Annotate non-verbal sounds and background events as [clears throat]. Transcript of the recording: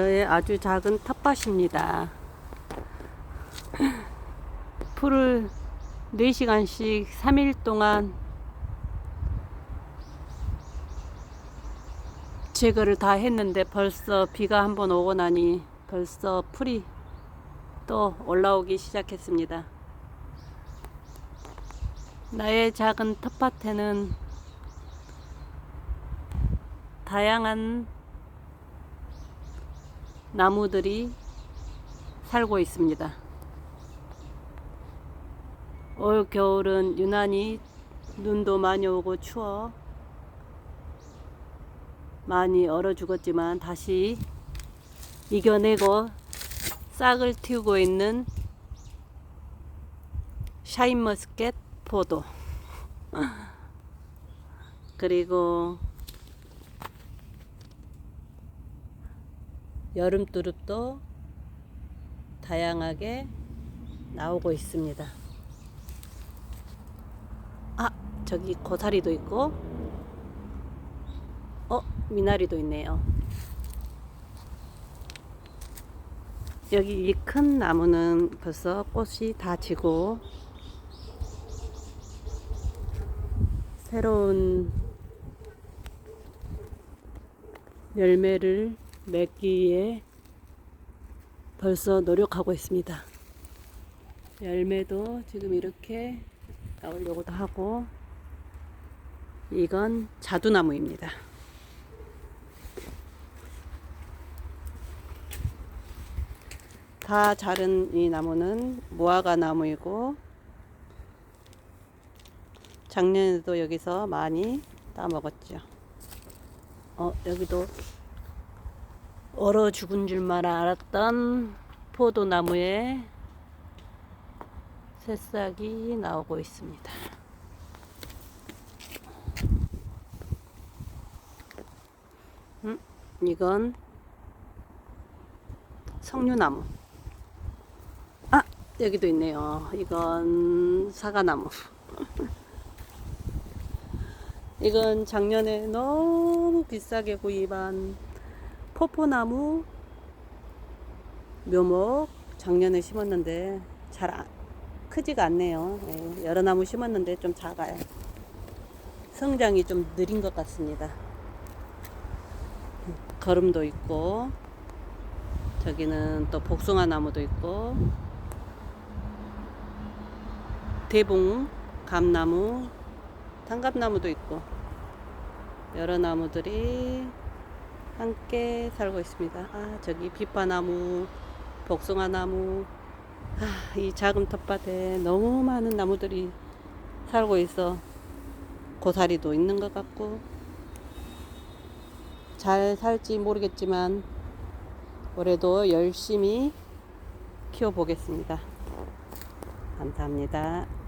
저의 아주 작은 텃밭입니다. [clears throat] 풀을 4시간씩 3일 동안 제거를 다 했는데 벌써 비가 한번 오고 나니 벌써 풀이 또 올라오기 시작했습니다. 나의 작은 텃밭에는 다양한 나무들이 살고 있습니다. 올 겨울은 유난히 눈도 많이 오고 추워 많이 얼어 죽었지만 다시 이겨내고 싹을 틔우고 있는 샤인머스켓 포도 [laughs] 그리고 여름 뚜릅도 다양하게 나오고 있습니다. 아, 저기 고사리도 있고, 어, 미나리도 있네요. 여기 이 큰 나무는 벌써 꽃이 다 지고, 새로운 열매를 맺기에 벌써 노력하고 있습니다. 열매도 지금 이렇게 나오려고도 하고 이건 자두나무입니다. 다 자른 이 나무는 무화과 나무이고 작년에도 여기서 많이 따 먹었죠. 어, 여기도 얼어 죽은 줄만 알았던 포도나무에 새싹이 나오고 있습니다. 음, 이건 석류나무. 아, 여기도 있네요. 이건 사과나무. [laughs] 이건 작년에 너무 비싸게 구입한 포포나무 묘목 작년에 심었는데 잘 아- 크지가 않네요. 예, 여러 나무 심었는데 좀 작아요. 성장이 좀 느린 것 같습니다. 거름도 있고 저기는 또 복숭아 나무도 있고 대봉, 감나무, 단감나무도 있고 여러 나무들이 함께 살고 있습니다. 아, 저기 비파나무, 복숭아나무, 아, 이 작은 텃밭에 너무 많은 나무들이 살고 있어 고사리도 있는 것 같고 잘 살지 모르겠지만 올해도 열심히 키워보겠습니다. 감사합니다.